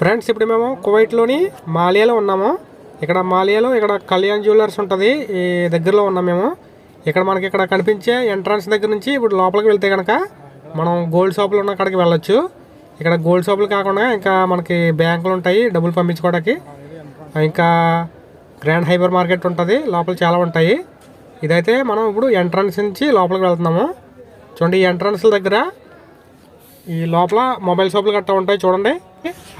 Friends ఇప్పుడు మేము కువైట్లోని మాలియాలో ఉన్నాము. ఇక్కడ మాలియాలో ఇక్కడ కళ్యాణ్ జ్యువెలర్స్ ఉంటుంది. ఈ దగ్గరలో ఉన్నాం మేము. ఇక్కడ మనకి ఇక్కడ కనిపించే ఎంట్రన్స్ దగ్గర నుంచి ఇప్పుడు లోపలికి వెళ్తే కనుక మనం గోల్డ్ షాపులు ఉన్న కాడికి వెళ్ళొచ్చు. ఇక్కడ గోల్డ్ షాపులు కాకుండా ఇంకా మనకి బ్యాంకులు ఉంటాయి డబ్బులు పంపించుకోవడానికి. ఇంకా గ్రాండ్ హైబర్ మార్కెట్ ఉంటుంది లోపల చాలా ఉంటాయి. ఇదైతే మనం ఇప్పుడు ఎంట్రన్స్ నుంచి లోపలికి వెళ్తున్నాము. చూడండి ఈ ఎంట్రన్స్ల దగ్గర ఈ లోపల మొబైల్ షాపులు గట్టా ఉంటాయి చూడండి.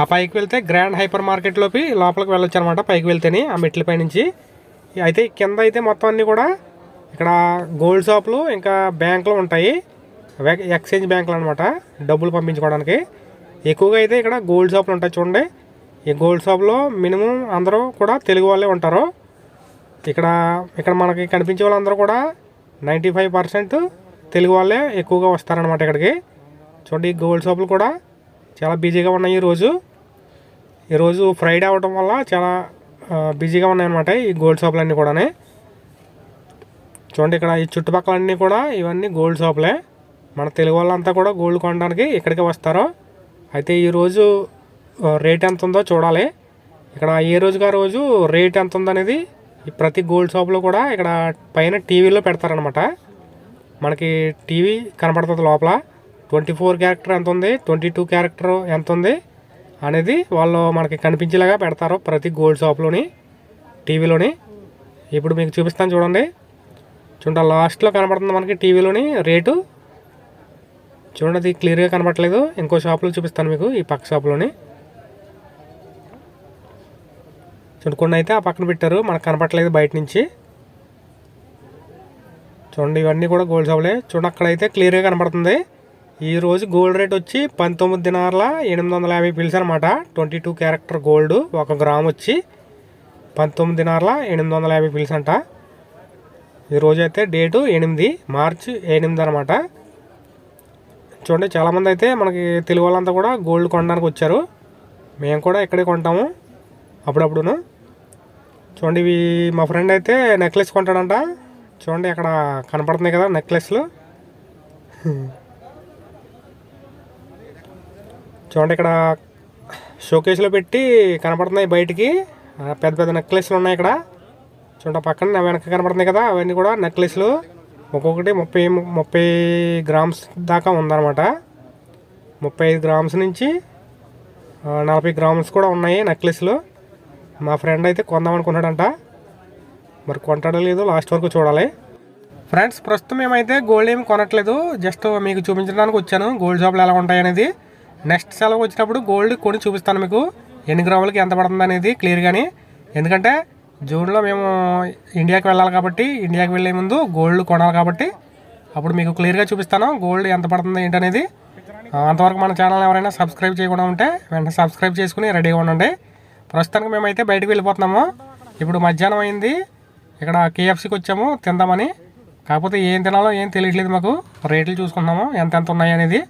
ఆ పైకి వెళ్తే గ్రాండ్ హైపర్ మార్కెట్లోకి లోపలికి వెళ్ళొచ్చు అనమాట పైకి వెళ్తేనే ఆ మెట్ల పై నుంచి. అయితే కింద అయితే మొత్తం అన్నీ కూడా ఇక్కడ గోల్డ్ షాపులు ఇంకా బ్యాంకులు ఉంటాయి. ఎక్స్చేంజ్ బ్యాంకులు అనమాట డబ్బులు పంపించుకోవడానికి. ఎక్కువగా అయితే ఇక్కడ గోల్డ్ షాపులు ఉంటాయి చూడండి. ఈ గోల్డ్ షాప్లో మినిమం అందరూ కూడా తెలుగు వాళ్ళే ఉంటారు. ఇక్కడ ఇక్కడ మనకి కనిపించే వాళ్ళందరూ కూడా నైంటీ ఫైవ్ పర్సెంట్ తెలుగు వాళ్ళే ఎక్కువగా వస్తారనమాట ఇక్కడికి. చూడండి ఈ గోల్డ్ షాపులు కూడా. చాలా బిజీగా ఉన్నాయి ఈరోజు ఈరోజు ఫ్రైడే అవడం వల్ల చాలా బిజీగా ఉన్నాయన్నమాట ఈ గోల్డ్ షాపులన్నీ కూడా చూడండి ఇక్కడ ఈ చుట్టుపక్కలన్నీ కూడా ఇవన్నీ గోల్డ్ షాపులే మన తెలుగు వాళ్ళంతా కూడా గోల్డ్ కొనడానికి ఇక్కడికి వస్తారు. అయితే ఈరోజు రేట్ ఎంత ఉందో చూడాలి. ఇక్కడ ఏ రోజుగా రోజు రేట్ ఎంత ఉందనేది ఈ ప్రతి గోల్డ్ షాప్లో కూడా ఇక్కడ పైన టీవీలో పెడతారనమాట మనకి టీవీ కనపడుతుంది లోపల. ట్వంటీ ఫోర్ క్యారెక్టర్ ఎంత ఉంది ట్వంటీ టూ క్యారెక్టర్ ఎంత ఉంది అనేది వాళ్ళు మనకి కనిపించేలాగా పెడతారు ప్రతి గోల్డ్ షాప్లోని టీవీలోని. ఇప్పుడు మీకు చూపిస్తాను చూడండి. చూడండి లాస్ట్లో కనపడుతుంది మనకి టీవీలోని రేటు. చూడండి అది క్లియర్గా కనబడలేదు ఇంకో షాప్లో చూపిస్తాను మీకు ఈ పక్క షాప్లోని. చూడండి కొన్ని అయితే ఆ పక్కన పెట్టారు మనకు కనపడట్లేదు బయట నుంచి. చూడండి ఇవన్నీ కూడా గోల్డ్ షాపులే. చూడండి అక్కడైతే క్లియర్గా కనపడుతుంది ఈ రోజు గోల్డ్ రేట్ వచ్చి పంతొమ్మిది దినార్ల ఎనిమిది వందల యాభై పిల్స్ అనమాట ట్వంటీ టూ క్యారెక్టర్ గోల్డ్ ఒక గ్రామ్ వచ్చి పంతొమ్మిది దినార్ల ఎనిమిది వందల యాభై పిల్స్ అంట. ఈరోజు అయితే డేటు ఎనిమిది మార్చ్ ఎనిమిది అనమాట చూడండి చాలామంది అయితే మనకి తెలుగు వాళ్ళంతా కూడా గోల్డ్ కొనడానికి వచ్చారు. మేము కూడా ఇక్కడే కొంటాము అప్పుడప్పుడును. చూడండి ఇవి మా ఫ్రెండ్ అయితే నెక్లెస్ కొంటాడంట. చూడండి అక్కడ కనపడుతున్నాయి కదా నెక్లెస్లు చూడండి ఇక్కడ షోకేస్లో పెట్టి కనపడుతున్నాయి బయటికి. పెద్ద పెద్ద నెక్లెస్లు ఉన్నాయి ఇక్కడ. చూడండి పక్కన వెనక కనపడుతున్నాయి కదా అవన్నీ కూడా నెక్లెస్లు. ఒక్కొక్కటి ముప్పై ముప్పై గ్రామ్స్ దాకా ఉందన్నమాట. ముప్పై ఐదు గ్రామ్స్ నుంచి నలభై గ్రామ్స్ కూడా ఉన్నాయి నెక్లెస్లు. మా ఫ్రెండ్ అయితే కొందాం అనుకున్నాడంట. మరి కొంటాడో లేదో లాస్ట్ వరకు చూడాలి. ఫ్రెండ్స్ ప్రస్తుతం మేమైతే గోల్డ్ ఏమి కొనట్లేదు జస్ట్ మీకు చూపించడానికి వచ్చాను. గోల్డ్ షాపులు ఎలా ఉంటాయి అనేది నెక్స్ట్ సెలవు వచ్చినప్పుడు గోల్డ్ కొని చూపిస్తాను మీకు. ఎన్ని గ్రాములకి ఎంత పడుతుంది అనేది క్లియర్గాని ఎందుకంటే జూన్లో మేము ఇండియాకి వెళ్ళాలి కాబట్టి ఇండియాకి వెళ్ళే ముందు గోల్డ్ కొనాలి కాబట్టి అప్పుడు మీకు క్లియర్గా చూపిస్తాను గోల్డ్ ఎంత పడుతుంది ఏంటనేది. అంతవరకు మన ఛానల్ ఎవరైనా సబ్స్క్రైబ్ చేయకుండా ఉంటే వెంటనే సబ్స్క్రైబ్ చేసుకుని రెడీగా ఉండండి. ప్రస్తుతానికి మేమైతే బయటకు వెళ్ళిపోతున్నాము. ఇప్పుడు మధ్యాహ్నం అయింది. ఇక్కడ కేఎఫ్సీకి వచ్చాము తిందామని. కాకపోతే ఏం తినాలో ఏం తెలియట్లేదు మాకు. రేట్లు చూసుకుంటున్నాము ఎంత ఎంత ఉన్నాయి అనేది.